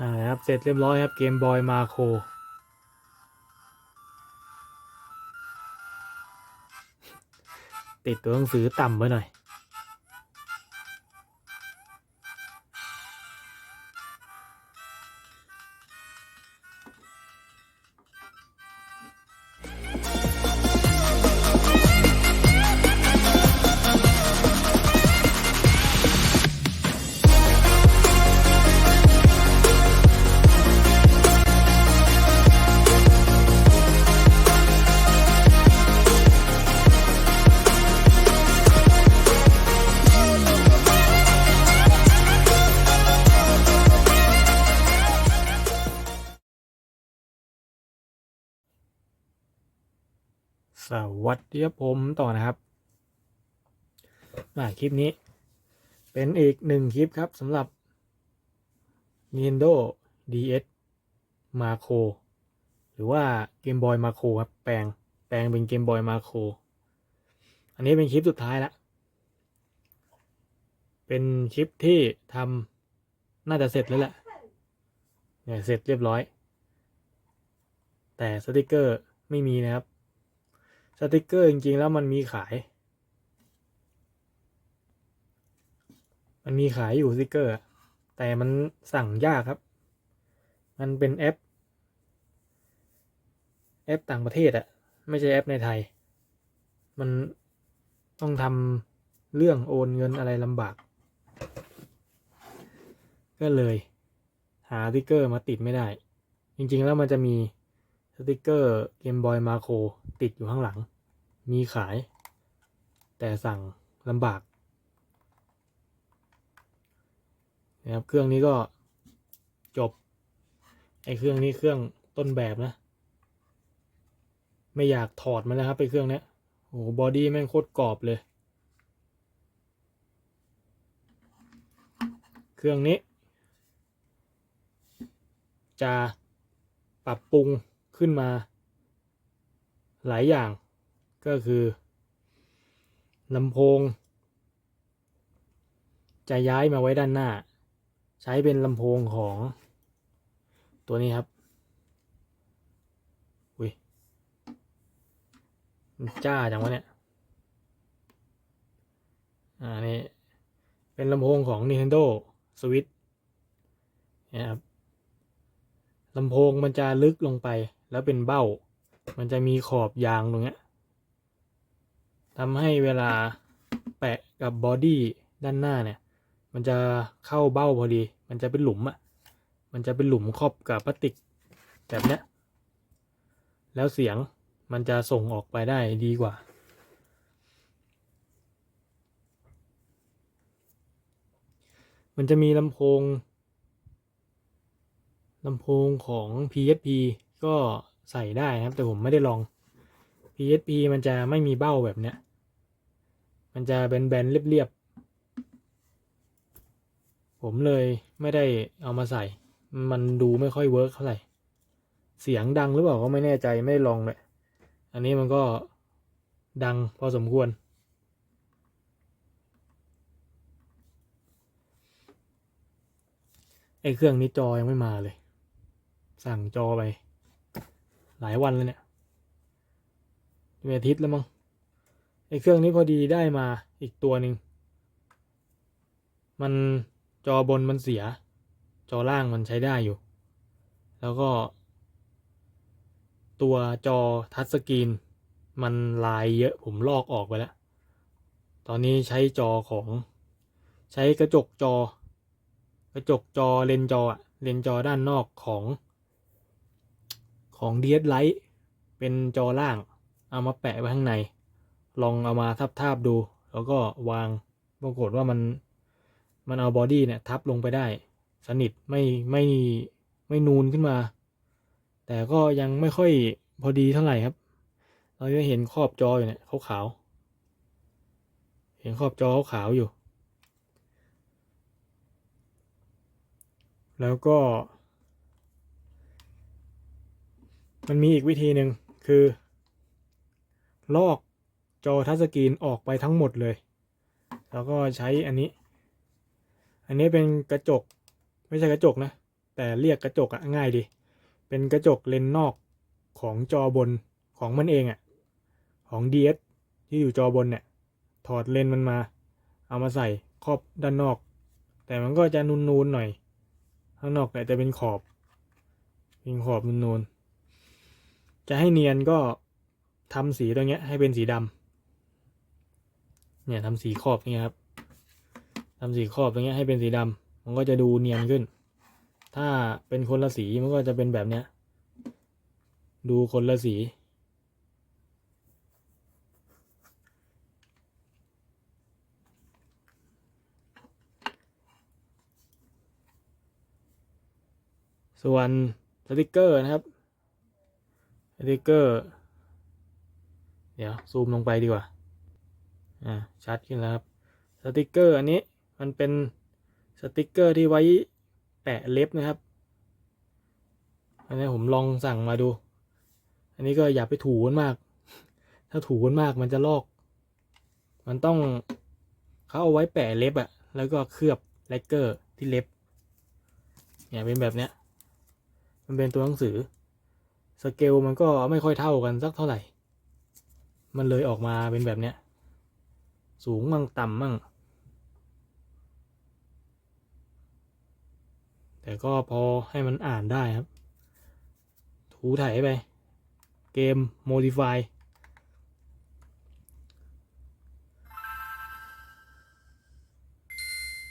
อ่าครับเสร็จเรียบร้อยครับเกมบอยมาโคติดตัวหนังสือต่ำไว้หน่อย สวัสดีครับผมต่อนะครับมาคลิปนี้ เป็นอีกหนึ่งคลิปครับสำหรับ Nintendo DS Macro หรือว่า Game Boy Macro ครับแปลงแปลงเป็น Game Boy Macro อันนี้เป็นคลิปสุดท้ายละ เป็นคลิปที่ทำน่าจะเสร็จแล้วแหละเนี่ยเสร็จเรียบร้อย แต่สติกเกอร์ไม่มีนะครับ สติกเกอร์จริงๆ แล้วมันมีขาย มันมีขายอยู่สติกเกอร์ แต่มันสั่งยากครับ มันเป็นแอป แอปต่างประเทศอะไม่ใช่แอปในไทย มันต้องทำเรื่องโอนเงินอะไรลำบาก ก็เลย หาสติกเกอร์มาติดไม่ได้ จริงๆแล้วมันจะมี สติกเกอร์เกมบอยมาโครติดอยู่ข้างหลัง มีขาย แต่สั่งลำบากนะครับเครื่องนี้ก็จบ ไอเครื่องนี้เครื่องต้นแบบนะ ไม่อยากถอดมันแล้วครับไปเครื่องเนี้ยโอ้โหบอดี้แม่งโคตรกรอบเลย เครื่องนี้ จะปรับปรุง ขึ้นมา หลายอย่างก็คือลำโพง จะย้ายมาไว้ด้านหน้า ใช้เป็นลำโพงของตัวนี้ครับอุ้ยจ้าจังวะเนี่ยอ่านี่เป็นลำโพงของ Nintendo Switch นะครับลำโพงมันจะลึกลงไป แล้วเป็นเบ้า มันจะมีขอบยางตรงเนี้ยทำให้เวลาแปะกับบอดี้ด้านหน้าเนี่ย มันจะเข้าเบ้าพอดี มันจะเป็นหลุมอะ่ะ มันจะเป็นหลุมครอบกับพลาสติกแบบเนี้ย แล้วเสียงมันจะส่งออกไปได้ดีกว่า มันจะมีลำโพงลำโพงของ PSP ก็ใส่ได้นะครับ แต่ผมไม่ได้ลอง PSP มันจะไม่มีเบ้าแบบเนี้ย มันจะแบนๆเรียบๆ ผมเลยไม่ได้เอามาใส่ มันดูไม่ค่อยเวิร์กเท่าไหร่ เสียงดังหรือเปล่าก็ไม่แน่ใจไม่ได้ลองเลยอันนี้มันก็ดังพอสมควร ไอ้เครื่องนี้จอยังไม่มาเลย สั่งจอไป หลายวันแล้วเนี่ยเป็นอาทิตย์แล้วมั้งไอเครื่องนี้พอดีได้มาอีกตัวหนึ่งมันจอบนมันเสีย จอล่างมันใช้ได้อยู่ แล้วก็ ตัวจอทัชสกรีน มันลายเยอะผมลอกออกไปแล้ว ตอนนี้ใช้จอของใช้กระจกจอ กระจกจอเลนจออะเลนจอด้านนอกของ ของ DS Lite เป็นจอล่าง เอามาแปะไว้ข้างใน ลองเอามาทับทาบๆดู แล้วก็วางปรากฏว่ามันมันเอาบอดี้เนี่ยทับลงไปได้ สนิทไม่ไม่ไม่นูนขึ้นมา แต่ก็ยังไม่ค่อยพอดีเท่าไหร่ครับ เราจะเห็นขอบจออยู่เนี่ยขาวๆเห็นขอบจอขาวอยู่ แล้วก็ มันมีอีกวิธีหนึ่งคือ ลอกจอทัชสกรีนออกไปทั้งหมดเลย แล้วก็ใช้อันนี้ อันนี้เป็นกระจก ไม่ใช่กระจกนะ แต่เรียกกระจกอะง่ายดี เป็นกระจกเลนนอกของจอบนของมันเองอะของ DS ที่อยู่จอบนเนี่ย ถอดเลนมันมา เอามาใส่ครอบด้านนอก แต่มันก็จะนูนๆหน่อย ข้างนอกเนี่ยจะเป็นขอบ เป็นขอบนูนๆ จะให้เนียนก็ทำสีตรงเนี้ยให้เป็นสีดำเนี่ยทำสีขอบอย่างเงี้ยครับทำสีขอบตรงเนี้ยให้เป็นสีดำมันก็จะดูเนียนขึ้น ถ้าเป็นคนละสีมันก็จะเป็นแบบเนี้ย ดูคนละสี ส่วนสติกเกอร์นะครับ ติกเกอร์ เดี๋ยว ซูมลงไปดีกว่า อ่า ชัดขึ้นแล้วครับ สติกเกอร์อันนี้มันเป็นสติกเกอร์ที่ไว้แปะเล็บนะครับ อันนี้ผมลองสั่งมาดู อันนี้ก็อย่าไปถูมันมาก ถ้าถูมันมากมันจะลอก มันต้องเขาเอาไว้แปะเล็บอะแล้วก็เคลือบแลกเกอร์ที่เล็บ เนี่ยเป็นแบบเนี้ย มันเป็นตัวหนังสือ สเกลมันก็ไม่ค่อยเท่ากันสักเท่าไหร่ มันเลยออกมาเป็นแบบเนี้ย สูงมั่งต่ำมั่ง แต่ก็พอให้มันอ่านได้ครับ ถูถ่ายไป เกม modify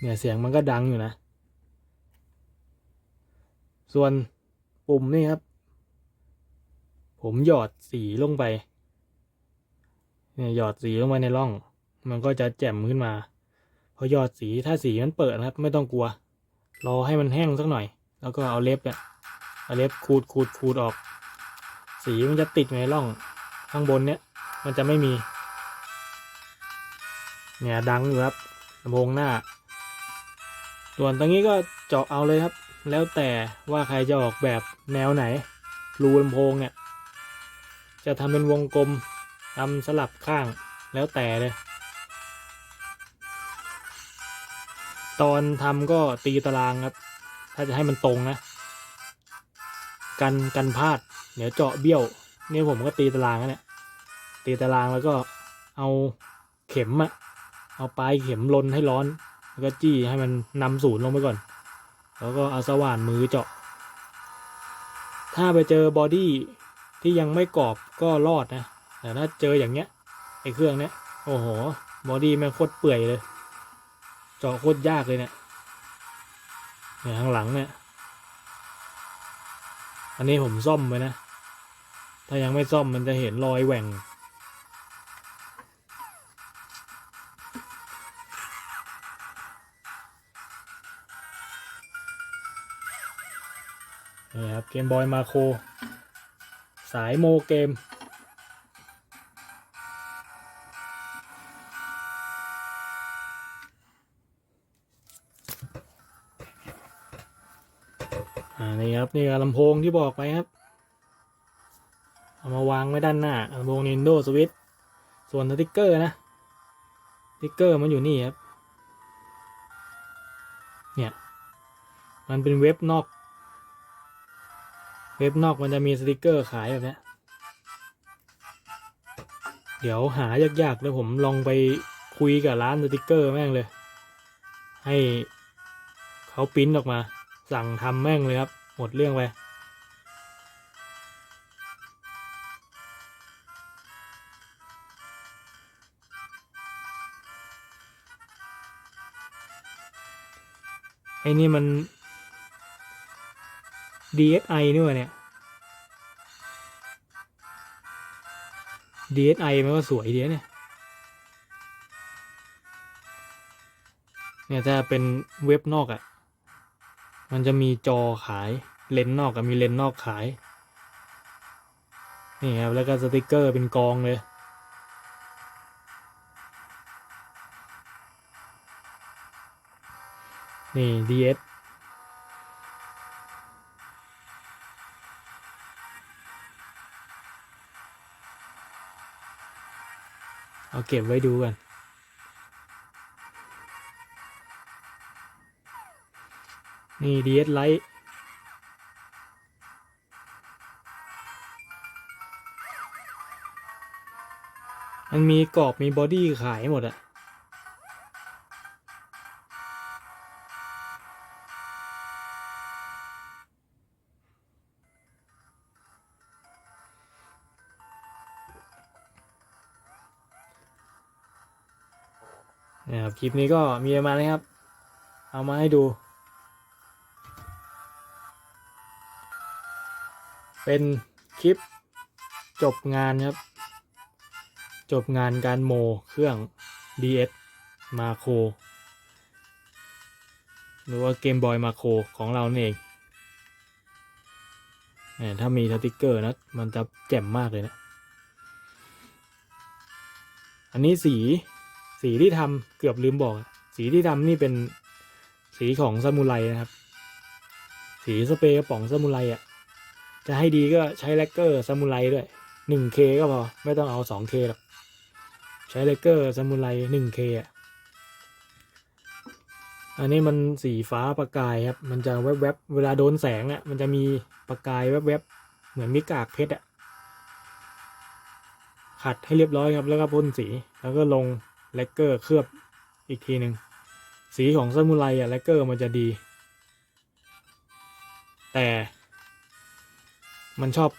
เนี่ยเสียงมันก็ดังอยู่นะ ส่วนปุ่มนี่ครับ ผมหยอดสีลงไปเนี่ยหยอดสีลงไปในร่อง มันก็จะแจ่มขึ้นมา พอหยอดสีถ้าสีมันเปิดนะครับ ไม่ต้องกลัว รอให้มันแห้งสักหน่อย แล้วก็เอาเล็บเนี่ยเอาเล็บขูดขูดขูดออก สีมันจะติดในร่องข้างบนเนี่ย มันจะไม่มี เนี่ยดังอยู่ครับลำโพงหน้า ส่วนตรงนี้ก็เจาะเอาเลยครับ แล้วแต่ว่าใครจะออกแบบแนวไหนรูลำโพงเนี่ย จะทำเป็นวงกลมทำสลับข้างแล้วแต่เลย ตอนทำก็ตีตารางครับ ถ้าจะให้มันตรงนะ กันกันพลาด เดี๋ยวเจาะเบี้ยวนี่ผมก็ตีตารางนะเนี่ย ตีตารางแล้วก็เอาเข็มอะเอาปลายเข็มลนให้ร้อน แล้วก็จี้ให้มันนำศูนย์ลงไปก่อน แล้วก็เอาสว่านมือเจาะ ถ้าไปเจอบอดี้ ที่ยังไม่กรอบก็รอดนะ แต่ถ้าเจออย่างเงี้ยไอเครื่องเนี้ยโอ้โหบอดี้ม่งโคตรเปื่อยเลย เจาะโคตรยากเลยเนี่ยเนี่ยข้างหลังเนี่ย อันนี้ผมซ่อมไปนะ ถ้ายังไม่ซ่อมมันจะเห็นรอยแหว่ง นี่ครับเกมบอยมาโคร สายโมเกม อ่า นี่ครับ นี่ก็ลำโพงที่บอกไปครับ เอามาวางไว้ด้านหน้าลำโพง Nintendo Switch ส่วนสติ๊กเกอร์นะสติ๊กเกอร์มันอยู่นี่ครับ เนี่ย มันเป็นเว็บนอก ว็บนอกมันจะมีสติกเกอร์ขายแบบนี้เดี๋ยวหายากๆแล้วผมลองไปคุยกับร้านสติกเกอร์แม่งเลย ให้เขาปิ้นออกมา สั่งทำแม่งเลยครับ หมดเรื่องไปไอ้นี่มัน DSi นี่วะเนี่ย DSi มันก็สวยดีนะเนี่ย เนี่ยถ้าเป็นเว็บนอกอะ่ะ มันจะมีจอขาย เลนส์นอกกับมีเลนส์นอกขาย นี่ครับ แล้วก็สติกเกอร์เป็นกองเลยนี่ DS เอาเก็บไว้ดูกันนี่ดีเอสไลท์มันมีกรอบมีบอดี้ขายหมดอะ นะครับคลิปนี้ก็มีมาณนี้ครับ เอามาให้ดู เป็นคลิปจบงานครับ จบงานการโมเครื่อง DS มาโคหรือว่าเกมบอยมาโคของเรานี่เองถ้ามีสติกเกอร์นะ มันจะแจ่มมากเลยนะ อันนี้สี สีที่ทำเกือบลืมบอก สีที่ทำนี่เป็นสีของซามูไรนะครับ สีสเปรย์กระป๋องซามูไรอะ จะให้ดีก็ใช้แลกเกอร์ซามูไรด้วย 1K ก็พอ ไม่ต้องเอา 2K หรอก ใช้เลกเกอร์ซามูไร 1K อะ อันนี้มันสีฟ้าประกายครับ มันจะแวบๆ เวลาโดนแสงอะ มันจะมีประกายแวบๆ เหมือนมีกากเพชรอะขัดให้เรียบร้อยครับ แล้วก็พ่นสี แล้วก็ลง เลกเกอร์เคลือบอีกทีหนึ่งสีของซามูไรอะเลกเกอร์มันจะดี แต่มันชอบ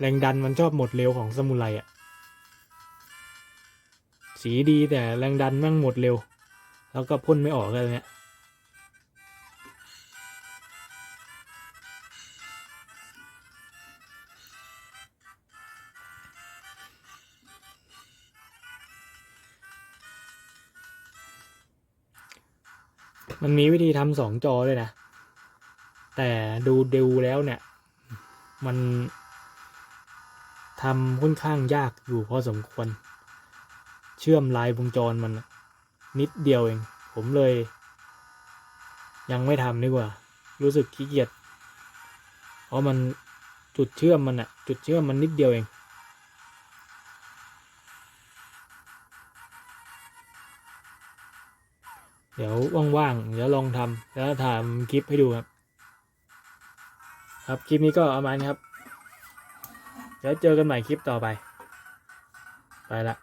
แรงดันมันชอบหมดเร็วของซามูไรอะสีดีแต่แรงดันแม่งหมดเร็ว แล้วก็พ่นไม่ออกเลยเนี่ย มันมีวิธีทำสองจอด้วยนะ แต่ดูดูแล้วเนี่ย มันทำค่อนข้างยากอยู่พอสมควร เชื่อมลายวงจรมันนิดเดียวเอง ผมเลย ยังไม่ทำดีกว่า รู้สึกขี้เกียจเพราะมันจุดเชื่อมมันอะจุดเชื่อมมันนิดเดียวเอง เดี๋ยวว่างๆเดี๋ยวลองทำแล้วทำคลิปให้ดูครับ ครับคลิปนี้ก็ประมาณนี้ครับ เดี๋ยวเจอกันใหม่คลิปต่อไป ไปละ